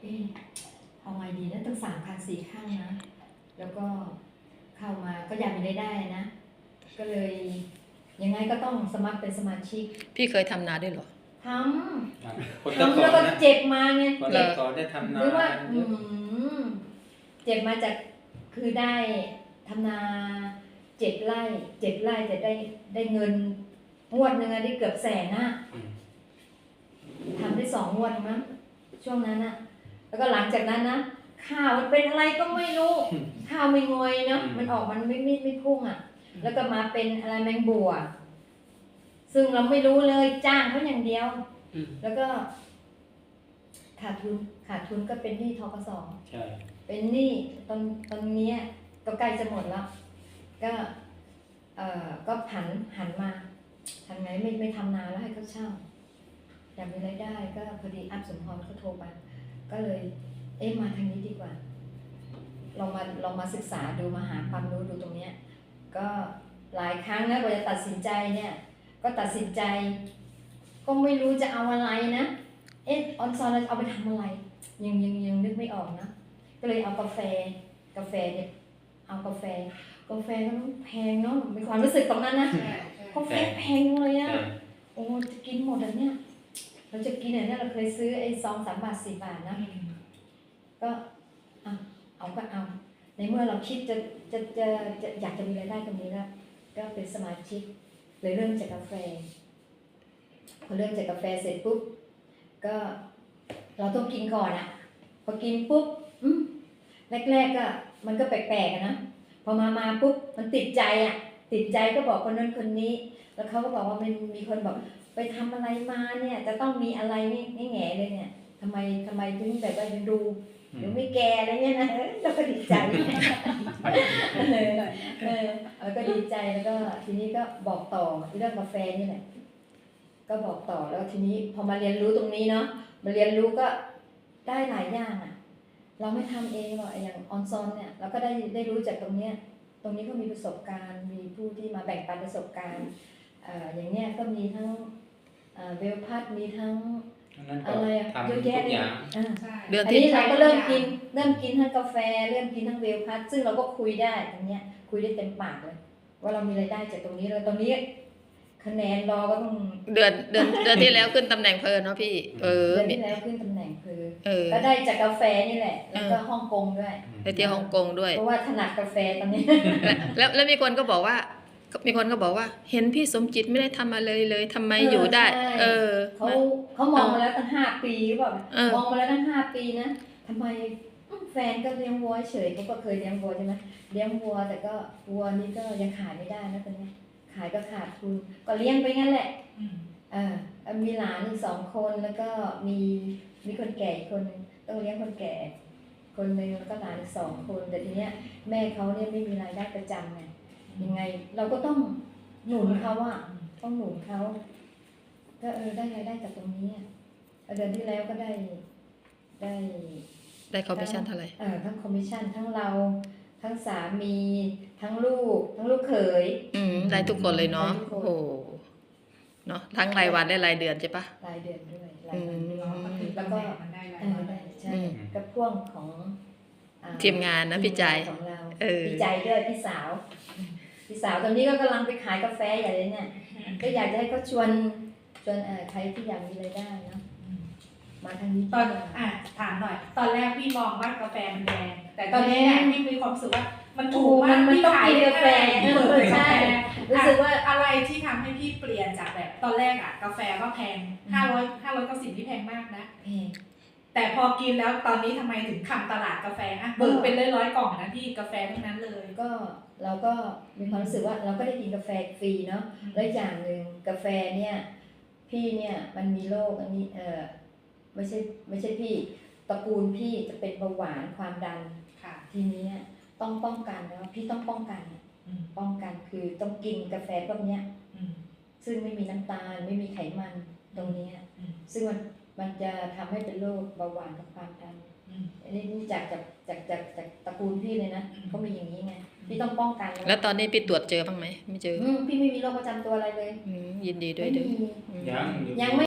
เอ๊ะเอาไงดีนะตั้งสามครั้งสี่ครั้งนะ แล้วก็เข้ามาก็อยากมีรายได้นะ ก็เลยยังไงก็ต้องสมัครเป็นสมาชิกพี่เคยทำนาด้วยเหรอทครับคนำแตะทำก่อแล้วนก็นะเจ็บมาไงคนเจ็แตะบก่อนได้ทำนาหรือว่าเยอือะมเจ็บมาจากคือได้ทำนาเจ็ดไร่เจ็ดไร่แต่ได้ได้เงินงวดหนึ่งอะได้เกือบแสนนะ อืมทำได้สองงวดมั้งช่วงนั้นนะ แล้วก็หลังจากนั้นนะข้าวมันเป็นอะไรก็ไม่รู้ ข้าวไม่งอยเนาะมันออกมันไม่ไม่ไม่พุ่งอะ แล้วก็มาเป็นอะไรแมงบัว ซึ่งเราไม่รู้เลยจ้างเขาอย่างเดียวอืมแล้วก็ ขาดทุนขาดทุนก็เป็นหนี้ทกสใช่เป็นหนี้ตอนตอนเนี้ยก็ใกล้จะหมดแล้ว ก็ เอ่อก็หันหันมาทำไงไม่ไม่ทำนานแล้วให้เขาเช่าอยากมีรายได้ ก็พอดีอัพสมพรเขาโทรมา ก็เลย เอ๊ะมาทางนี้ดีกว่า ลองมาลองมาศึกษาดูมาหาความรู้ดูตรงเนี้ย ก็หลายครั้งนะกว่าจะตัดสินใจเนี่ย ก็ตัดสินใจ ก็ไม่รู้จะเอาอะไรนะ เอ๊ะออนซอนเราจะเอาไปทำอะไร ยังยังยังนึกไม่ออกนะก็เลยเอากาแฟ กาแฟเนี่ยเอากาแฟ กาแฟก็ต้องแพงเนาะมีความรู้สึกตรงนั้นนะกาแฟแพงเลยอะใช่โอ้จะกินหมดอันเนี่ย เราจะกินอันเนี่ยเราเคยซื้อไอ้ซองสามบาทสี่บาทนะ ก็เอาเอาก็เอา ในเมื่อเราคิดจะจะจะจะอยากจะมีรายได้ตรงนี้แล้วก็เป็นสมาชิกเลยเริ่มจากกาแฟพอเริ่มจากกาแฟเสร็จปุ๊บก็เราต้องกินก่อนอะพอกินปุ๊บอืมแรกๆก็มันก็แปลกๆอะนะพอมามาปุ๊บมันติดใจอะติดใจก็บอกคนนั้นคนนี้ แล้วเขาก็บอกว่ามันมีคนบอก ไปทำอะไรมาเนี่ย จะต้องมีอะไรนี่นี่แง่เลยเนี่ยทำไมทำไมถึงแบบว่ายังดูอืเดี๋ยวมไม่แก่อะไรเงี้ยนะเออเราก็ดีใจเออเออแล้วก็ดีใจแล้วก็ทีนี้ก็บอกต่อเรื่องกาแฟนี่แหละก็บอกต่อแล้วทีนี้พอมาเรียนรู้ตรงนี้เนาะมาเรียนรู้ก็ได้หลายอย่างอะ เราไม่ทำเองหรอกไอ้อย่างออนซอนเนี่ยเราก็ได้ได้รู้จากตรงเนี้ยตรงนี้ก็มีประสบการณ์ มีผู้ที่มาแบ่งปันประสบการณ์เอ่ออย่างเนี้ยก็มีทั้ง เอ่อเวลพัดมีทั้งอันนั้นก็อะไรอะทำเยทุอะกแยะอเลยย่างอ่าใช่เดือนอันที่นี้เราก็เริ่มกินเริ่มกินทั้งกาแฟ เริ่มกินทั้งเวลพัดซึ่งเราก็คุยได้ตรงเนี้ยคุยได้เต็มปากเลย ว่าเรามีรายได้จากตรงนี้เลยตรงนี้คะแนนรอก็ต้องเดือนเดือนเดือนที่แล้วขึ้นตำแหน่งเพลินเนาะพี่ เออเดือนมีที่แล้วขึ้นตำแหน่งคือเออก็ได้จากกาแฟนี่แหละ แล้วก็ฮ่องกงด้วยไปเที่ยวฮ่องกงด้วยเพราะว่าถนัดกาแฟตอนนี้ แล้วแล้วมีคนก็บอกว่า มีคนก็บอกว่า เห็นพี่สมจิตไม่ได้ทำอะไรเลยทำไมเอออยู่ได้ใช่เออเขาเขามองมาแล้วตั้งห้าปีหรือเปล่าเออมองมาแล้วตั้งห้าปีนะทำไมอืมแฟนก็เลี้ยงวัวเฉยเขาก็เคยเลี้ยงวัวใช่ไหมเลี้ยงวัวแต่ก็วัวนี่ก็ยังขายไม่ได้นะตอนนี้ขายก็ขาดทุนก็เลี้ยงไปงั้นแหละอืมอ่ามีหลานอีกสองคนแล้วก็มีมีคนแก่อีกคนหนึงต้องเลี้ยงคนแก่ คนหนึ่งแล้วก็หลานอีกสองคนแต่ทีเนี้ยแม่เขาเนี่ยไม่มีรายได้ประจำไง ยังไง เราก็ต้องหนุนเขาอะต้องหนุนเขาก็เออได้รายได้จากตรงนี้อะเดือนที่แล้วก็ได้ได้ได้คอมมิชชั่นเท่าไหร่เอ่อทั้งคอมมิชชั่นทั้งเรา ทั้งสามี ทั้งลูก ทั้งลูกเขยอืมได้ทุกคนเลยเนาะได้ทุกคนโอ้โหเนาะทั้งรายวันได้รายเดือนใช่ปะรายเดือนด้วยรายวันด้วยเราก็คือแล้วตำก็แหน่งมันได้แล้วเออได้ใช่อืมกับพ่วงของอ่ทีมงานนะพี่ใจของเราเออพี่ใจด้วยพี่สาว พี่สาวตอนนี้ก็กำลังไปขายกาแฟใหญ่เลยเนี่ย ก็อยากจะให้เขาชวนชวนเอ่อใครที่อยากมีรายได้เนาะมาทางนี้ตอนอะถามหน่อย ตอนแรกพี่มองว่ากาแฟมันแพงแต่ตอนนี้เนี่ยพี่มีความรู้สึกว่ามันถูถูกกมัมานกมันพี่ต้องขายกินได้กาแฟเอเอออใช่รู้สึกว่าอะไรที่ทำให้พี่เปลี่ยนจากแบบตอนแรกอะกาแฟก็แพงห้าร้อยห้าร้อยเก้าสิบที่แพงมากนะเพลง แต่พอกินแล้วตอนนี้ทำไมถึงทำตลาดกาแฟอะเบิกเป็นร้อยๆกล่องนะพี่กาแฟทั้งนั้นเลย ก็เราก็มีความรู้สึกว่าเราก็ได้กินกาแฟฟรีเนาะแล้วอย่างหนึ่งกาแฟเนี่ย พี่เนี่ยมันมีโรคอันนี้เออไม่ใช่ไม่ใช่พี่ตระกูลพี่จะเป็นเบาหวานความดันค่ะ ทีนี้ต้องป้องกันนะพี่ต้องป้องกันอืมป้องกันคือต้องกินกาแฟพวกเนี้ยอืมซึ่งไม่มีน้ำตาลไม่มีไขมันตรงเนี้ยอืมซึ่งมัน มันจะทำให้เป็นโรคเบาหวานกับความดันอืมอันนี้นี่จากจากจากจากจากตระกูลพี่เลยนะอืมเขามีอย่างนี้ไงพี่ต้องป้องกัน แล้วตอนนี้พี่ตรวจเจอบ้างไหมไม่เจออืมพี่ไม่มีโรคประจำตัวอะไรเลยอืมยินดีด้วยไม่เด้อมีอืมยังยังไม่